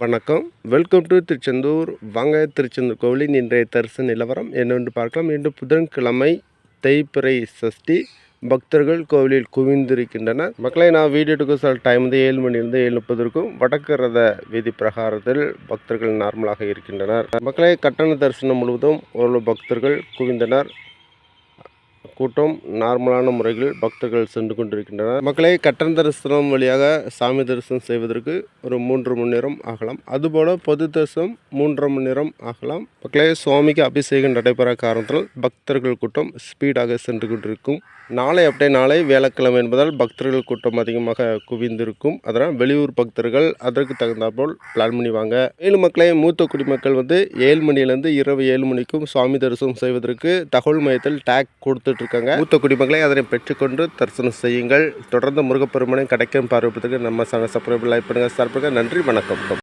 வணக்கம். Welcome to Tiruchendur. வாங்க திருச்செந்தூர் கோவிலின் இன்றைய தரிசன நிலவரம் என்னவென்று பார்க்கலாம். இன்று புதன்கிழமை தேய்பிறை சஷ்டி. பக்தர்கள் கோவிலில் குவிந்திருக்கின்றனர். மக்களை நான் வீடு எடுக்க சில டைம் வந்து ஏழு மணிலிருந்து ஏழு முப்பது இருக்கும். வடக்கு ரத வீதி பிரகாரத்தில் பக்தர்கள் நார்மலாக இருக்கின்றனர். மக்களை கட்டண தரிசனம் முழுவதும் ஒரு பக்தர்கள் குவிந்தனர். கூட்டம் நார்மலான முறையில் பக்தர்கள் சென்று கொண்டிருக்கின்றனர். மக்களை கட்டண தரிசனம் வழியாக சாமி தரிசனம் செய்வதற்கு ஒரு மூன்று மணி நேரம் ஆகலாம். அதுபோல பொது தரிசனம் மூன்றரை மணி நேரம் ஆகலாம். மக்களே சுவாமிக்கு அபிஷேகம் நடைபெற காரணத்தால் பக்தர்கள் கூட்டம் ஸ்பீடாக சென்று கொண்டிருக்கும். நாளை அப்படியே நாளை வேலைக்கிழமை என்பதால் பக்தர்கள் கூட்டம் அதிகமாக குவிந்திருக்கும். அதனால் வெளியூர் பக்தர்கள் அதற்கு தகுந்தாற்போல் பிளான் பண்ணிவாங்க மேலும் மக்களை மூத்த குடிமக்கள் வந்து ஏழு மணிலேருந்து இரவு ஏழு மணிக்கும் சுவாமி தரிசனம் செய்வதற்கு தகவல் மையத்தில் டேக் கொடுத்துட்டு இருக்காங்க மூத்த குடிமக்களை அதனை பெற்றுக்கொண்டு தரிசனம் செய்யுங்கள். தொடர்ந்து முருகப்பெருமனை கிடைக்கும் பார்வைப்பதற்கு நம்ம சேனல் சப்ஸ்கிரைப் லைக் பண்ணுங்கள் சார் பண்ணுங்கள் நன்றி வணக்கம்.